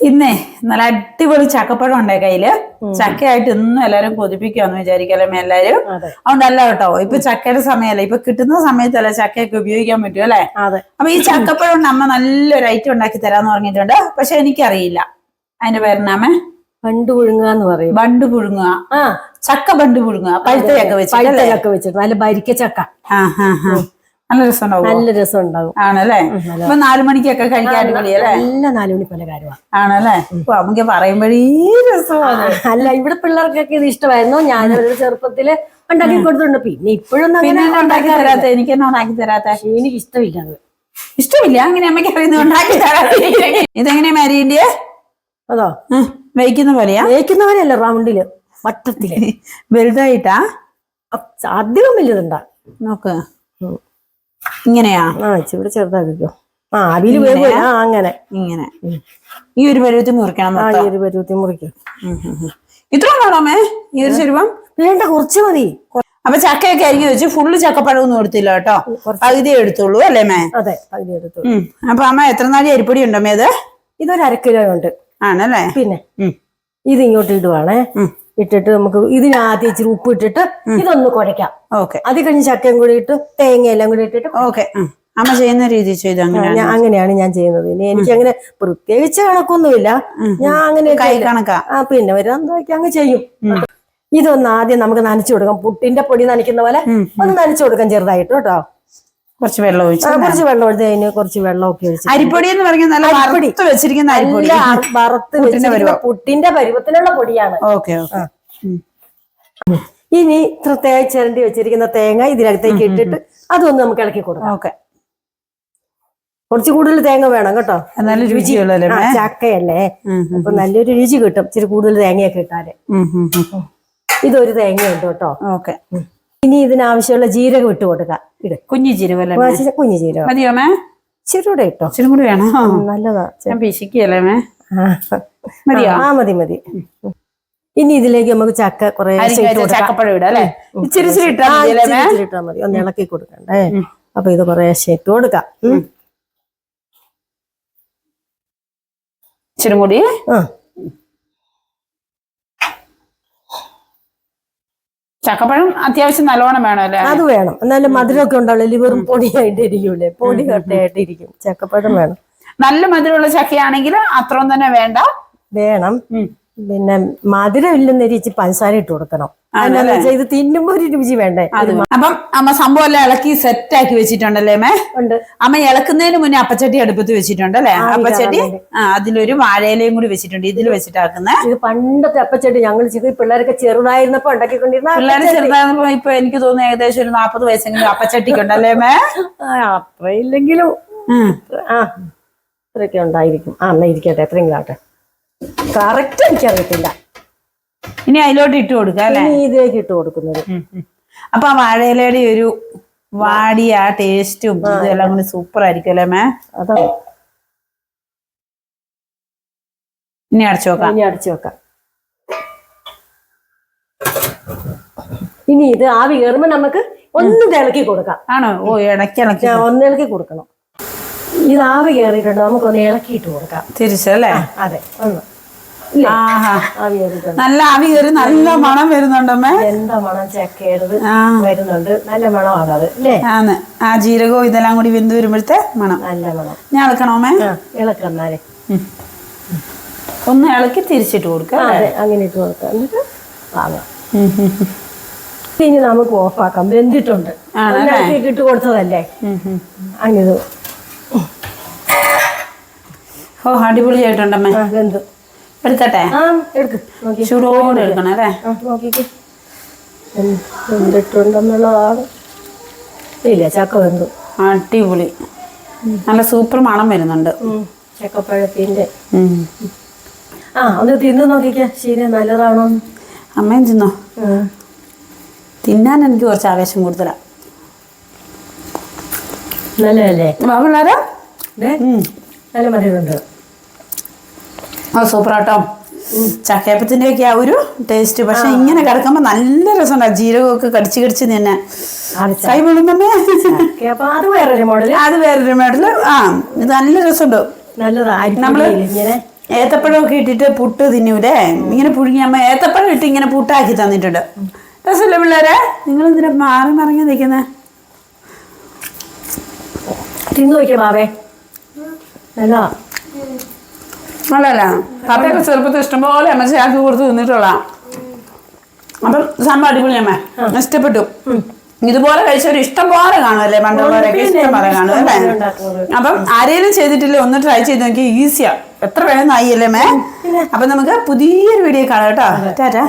ഇന്നേ നല്ല അടിപൊളി ചക്കപ്പഴം ഉണ്ടേ കയ്യിൽ. ചക്കയായിട്ട് ഇന്നും എല്ലാരും കൊതിപ്പിക്കാന്ന് വിചാരിക്കല്ലേ എല്ലാരും അതെ. അതുകൊണ്ടല്ല കേട്ടോ ഇപ്പൊ ചക്കയുടെ സമയമല്ല ഇപ്പൊ കിട്ടുന്ന സമയത്തല്ല ചക്കയൊക്കെ ഉപയോഗിക്കാൻ പറ്റും അല്ലെ? അപ്പൊ ഈ ചക്കപ്പഴം കൊണ്ട് അമ്മ നല്ലൊരു ഐറ്റം ഉണ്ടാക്കി തരാന്ന് പറഞ്ഞിട്ടുണ്ട് പക്ഷെ എനിക്കറിയില്ല. അതിന്റെ പേരെന്നാമേ? ബണ്ട് പുഴുങ്ങുക എന്ന് പറയും. ബണ്ട് പുഴുങ്ങുക. ആ. ചക്ക ബണ്ട് പുഴുങ്ങുക. പഴുത്ത ചക്ക പഴുത്തലൊക്കെ വെച്ചിട്ട്. നല്ല ഭരിക്ക ചക്ക. ആ ആ ആ. നല്ല രസമുണ്ടാവും നല്ല രസം ഉണ്ടാവും ആണല്ലേ അപ്പൊ നാലു മണിക്കൊക്കെ കഴിക്കാൻ നല്ല നാലുമണി പലകാരമാണ് ആണല്ലേ? ഇപ്പൊ നമുക്ക് പറയുമ്പോഴേ രസമാണ്. അല്ല ഇവിടെ പിള്ളേർക്കൊക്കെ ഇത് ഇഷ്ടമായിരുന്നു. ഞാൻ അവരുടെ ചെറുപ്പത്തിൽ ഉണ്ടാക്കി കൊടുത്തിട്ടുണ്ട്. പിന്നെ ഇപ്പോഴൊന്നും പിന്നെ ഉണ്ടാക്കി തരാത്ത? എനിക്ക് എന്നെ ഉണ്ടാക്കി തരാത്ത? എനിക്ക് ഇഷ്ടമില്ല അത്. ഇഷ്ടമില്ല? അങ്ങനെ അമ്മയ്ക്ക് അറിയുന്നത് ഉണ്ടാക്കി തരാത്ത ഇതെങ്ങനെയാ മാരീന്റെ അതോ? വയ്ക്കുന്ന പോലെയാ? തേക്കുന്നവരല്ല റൗണ്ടിൽ വട്ടത്തിൽ. വലുതായിട്ടാ? അധികം വലുതുണ്ടാ നോക്ക്. ഇങ്ങനെയാ? ആ ഇവിടെ ചെറുതാക്കിക്കോ. ആ അതിൽ വേവ് ആ അങ്ങനെ. ഇങ്ങനെ. ഈ ഒരു പരുവത്തിൽ മുറിക്കണം ആ ഈ ഒരു പരുവത്തി മുറിക്കും. ഇത്ര വേണമേ ഈ ഒരു ചെരുവം വേണ്ട കുറച്ച് മതി. അപ്പൊ ചക്കയൊക്കെ അരിഞ്ഞു വെച്ച് ഫുള്ള് ചക്കപ്പഴം ഒന്നും എടുത്തില്ല കേട്ടോ. പകുതി എടുത്തുള്ളൂ അല്ലേ മേ അതെ പകുതി എടുത്തുള്ളൂ. അപ്പൊ അമ്മ എത്ര നാളി അരിപ്പൊടി ഉണ്ടോ മേ അത് ഇതൊരു അരക്കിലോ കിലോ ഉണ്ട്. ആണല്ലേ? പിന്നെ ഇത് ഇങ്ങോട്ട് ഇടുവാണേ. ഇട്ടിട്ട് നമുക്ക് ഇതിനാദ്യം ഇച്ചിരി ഉപ്പ് ഇട്ടിട്ട് ഇതൊന്ന് കുഴയ്ക്കാം. ഓക്കെ. അത് കഴിഞ്ഞ് ചക്കയും കൂടി ഇട്ട് തേങ്ങയെല്ലാം കൂടി ഇട്ടിട്ട് ഓക്കെ. അമ്മ ചെയ്യുന്ന രീതി ചെയ്ത് അങ്ങനെ അങ്ങനെയാണ്? ഞാൻ ചെയ്യുന്നത്. ഇനി എനിക്ക് അങ്ങനെ പ്രത്യേകിച്ച് കണക്കൊന്നുമില്ല. ഞാൻ അങ്ങനെ കൈ കണക്കാ? ആ പിന്നെ വരാൻ അങ്ങ് ചെയ്യും. ഇതൊന്ന് ആദ്യം നമുക്ക് നനച്ചു കൊടുക്കാം. പുട്ടിന്റെ പൊടി നനയ്ക്കുന്ന പോലെ ഒന്ന് നനച്ചു കൊടുക്കാം ചെറുതായിട്ട് കേട്ടോ. കുറച്ച് വെള്ളം ഒഴിച്ച് കുറച്ച് വെള്ളം ഒഴിച്ച് അതിന് കുറച്ച് വെള്ളമൊക്കെ ഒഴിച്ച് അരിപ്പൊടി എന്ന് പറഞ്ഞാൽ നല്ല വറുത്ത് വെച്ചിരിക്കുന്ന അരിപ്പൊടി. വറുത്ത് വെച്ചിരിക്കുന്ന പുട്ടിന്റെ പരുവത്തിലുള്ള പൊടിയാണ്. Okay okay. ഇനി തേങ്ങ ചിരണ്ടി വെച്ചിരിക്കുന്ന തേങ്ങ ഇതിനകത്തേക്ക് ഇട്ടിട്ട് അതൊന്ന് നമുക്ക് ഇളക്കി കൊടുക്കാം. ഓക്കെ. കുറച്ച് കൂടുതൽ തേങ്ങ വേണം കേട്ടോ. നല്ല രുചിയുള്ളല്ലേ ആ, ചക്കയല്ലേ? അപ്പൊ നല്ലൊരു രുചി കിട്ടും. ഇച്ചിരി കൂടുതൽ തേങ്ങയൊക്കെ ഇട്ടാൽ. ഇതൊരു തേങ്ങ ഉണ്ട് കേട്ടോ. ഓക്കെ. ഇനി ഇതിനാവശ്യമുള്ള ജീരകം ഇട്ട് കൊടുക്കാം ഇട് കുഞ്ഞു ജീരകം കുഞ്ഞു ജീരകം. മതിയോ മേ? ഇച്ചിരി ഇട്ടോ. ഇച്ചിരി കൂടി വേണോ? നല്ലതാ. ഞാൻ പിശിക്കല്ലേ മേ. മതിയോ? ആ മതി മതി. ഇനി ഇതിലേക്ക് നമുക്ക് ചക്ക കുറെ ചക്കപ്പഴം ഇടാം അല്ലേ? ഇച്ചിരി ഇച്ചിരി ഇട്ടാ മതി. ഒന്ന് ഇളക്കി കൊടുക്കണ്ടേ? അപ്പൊ ഇത് കുറേ ഇട്ട് കൊടുക്കാം. ചെറുമുടി ഇച്ചിരി കൂടി. ആ. ചക്കപ്പഴം അത്യാവശ്യം നല്ലോണം വേണം അല്ലേ? അത് വേണം. എന്നാലും മധുരമൊക്കെ ഉണ്ടാവില്ല? വെറും പൊടിയായിട്ട് ഇരിക്കൂലേ പൊടി കട്ടയായിട്ട് ഇരിക്കും ചക്കപ്പഴം വേണം. നല്ല മധുരമുള്ള ചക്കയാണെങ്കിൽ അത്രയും തന്നെ വേണ്ട. വേണം. പിന്നെ മധുരം ഇല്ലെന്ന് ഇരിച്ച് പഞ്ചസാര ഇട്ട് കൊടുക്കണം. വെച്ചാൽ ഇത് തിന്നുമ്പോ ഒരു രുചി വേണ്ടേ? അപ്പം അമ്മ സംഭവം എല്ലാം ഇളക്കി സെറ്റ് ആക്കി വെച്ചിട്ടുണ്ടല്ലേ അമ്മേ? ഉണ്ട്. അമ്മ ഇളക്കുന്നതിന് മുന്നേ അപ്പച്ചട്ടി അടുപ്പത്ത് വെച്ചിട്ടുണ്ടല്ലേ അപ്പച്ചട്ടി? ആ അതിലൊരു വാഴയിലയും കൂടി വെച്ചിട്ടുണ്ട്. ഇതിൽ വെച്ചിട്ടാക്കുന്ന ഇത് പണ്ടത്തെ അപ്പച്ചട്ടി ഞങ്ങൾ ചെയ്ത് പിള്ളേരൊക്കെ ചെറുതായിരുന്നപ്പോ ഉണ്ടാക്കിക്കൊണ്ടിരുന്ന പിള്ളേരെ ചെറുതായിരുന്നപ്പോ ഇപ്പൊ എനിക്ക് തോന്നുന്നു ഏകദേശം ഒരു നാപ്പത് വയസ്സെങ്കിലും അപ്പച്ചട്ടിക്ക് ഉണ്ടല്ലേ മേ ആ, അത്ര ഇല്ലെങ്കിലും. ആ ഉണ്ടായിരിക്കും. ആ എന്നാ ഇരിക്കട്ടെ എത്രയെങ്കിലും ആട്ടെ കറക്റ്റ് എനിക്കറിയത്തില്ല. ഇനി അതിലോട്ട് ഇട്ട് കൊടുക്കുക അല്ലെ? ഇനി ഇതിലേക്ക് ഇട്ട് കൊടുക്കുന്നത്. അപ്പൊ ആ വാഴയിലയുടെ ഒരു വാടിയ ആ ടേസ്റ്റും ഇതെല്ലാം കൂടി സൂപ്പർ ആയിരിക്കും അല്ലേ മേ അതോ. ഇനി അടച്ചു നോക്കാം ഇനി അടച്ചു വെക്കാം. ഇനി ഇത് ആവി കയറുമ്പോ നമുക്ക് ഒന്ന് ഇളക്കി കൊടുക്കാം. ആണോ? ഓ ഇടയ്ക്ക് ഇളക്കി ഒന്ന് ഇളക്കി കൊടുക്കണം. ഇത് ആവി കയറിയിട്ടുണ്ട്. നമുക്കൊന്ന് ഇളക്കിയിട്ട് കൊടുക്കാം. തിരിച്ചല്ലേ അതെ. ഒന്ന്. നല്ല ആവി കയറി നല്ല മണം വരുന്നുണ്ടമ്മേ എന്താ മണം? ചക്കയുടേത് വരുന്നുണ്ട്. നല്ല മണമാണ് അത് ആന്ന് ആ ജീരകവും ഇതെല്ലാം കൂടി വെന്ത് വരുമ്പോഴത്തെ മണം. നല്ല മണം. ഞാൻ ഇളക്കണോമേ ഇളക്കന്നാലേ ഒന്ന് ഇളക്കി തിരിച്ചിട്ട് കൊടുക്കാം അതെ. അങ്ങനെ ഇട്ട് കൊടുക്കാം. എന്നിട്ട് വാങ്ങാം. ഇനി നമുക്ക് ഓഫാക്കാം. വെന്തിട്ടുണ്ട്. ഇട്ട് കൊടുത്തതല്ലേ? അങ്ങനെ ഓ അടിപൊളിയായിട്ടുണ്ടമ്മേ. വെന്തു എടുക്കട്ടെ? ചൂടോടെ എടുക്കണം അല്ലേ? വെന്തിട്ടുണ്ടെന്നുള്ളതാണ് ഇല്ല ചക്ക വെന്തു. അടിപൊളി. നല്ല സൂപ്പർ മണം വരുന്നുണ്ട്. ചക്കപ്പഴത്തിന്റെ ആ ഒന്ന് തിന്ന് നോക്കിക്ക. ശരി നല്ലതാണോ? അമ്മയും തിന്നോ? തിന്നാൻ എനിക്ക് കുറച്ച് ആവേശം കൂടുതലാ. നല്ലതല്ലേ? വളരെ നല്ല മധുരമുണ്ട്. ആ സൂപ്പറാട്ടോ. ചക്കയപ്പത്തിന്റെ ഒക്കെ ആ ഒരു ടേസ്റ്റ് പക്ഷെ ഇങ്ങനെ കിടക്കുമ്പോ നല്ല രസമുണ്ടാവും ജീരകമൊക്കെ കടിച്ച് കടിച്ച് തന്നെ. അത് കൈ അപ്പൊ അത് വേറൊരു മോഡൽ അത് വേറൊരു മേഡൽ ആ ഇത് നല്ല രസമുണ്ട്. നമ്മൾ ഏത്തപ്പഴമൊക്കെ ഇട്ടിട്ട് പുട്ട് തിന്നൂലേ? ഇങ്ങനെ പുഴുങ്ങിയമ്മ ഏത്തപ്പഴം ഇട്ട് ഇങ്ങനെ പുട്ടാക്കി തന്നിട്ടുണ്ട്. രസമല്ലേ പിള്ളേരെ? നിങ്ങൾ ഇതിനെ മാറി മറിഞ്ഞ് നിൽക്കുന്നേ? തിന്നു നോക്കിയ മാവേ അല്ല അല്ലല്ല പപ്പയൊക്കെ ചെറുപ്പത്തിൽ ഇഷ്ടംപോലെ അമ്മ ചാക്കി കൊടുത്ത് തിന്നിട്ടുള്ള അപ്പം സംഭവം അടിപൊളി അമ്മ ഇഷ്ടപ്പെട്ടു. ഇതുപോലെ കഴിച്ചവർ ഇഷ്ടം പോലെ കാണുമല്ലേ പണ്ടുള്ളവരൊക്കെ? ഇഷ്ടം പോലെ കാണും അല്ലേ? അപ്പം ആരെങ്കിലും ചെയ്തിട്ടില്ലേ ഒന്ന് ട്രൈ ചെയ്ത് നോക്കി ഈസിയാ എത്ര വേണമെന്നായി അല്ലേ മേ അപ്പൊ നമുക്ക് പുതിയൊരു വീഡിയോ കാണാം കേട്ടോ. ടാറ്റാ.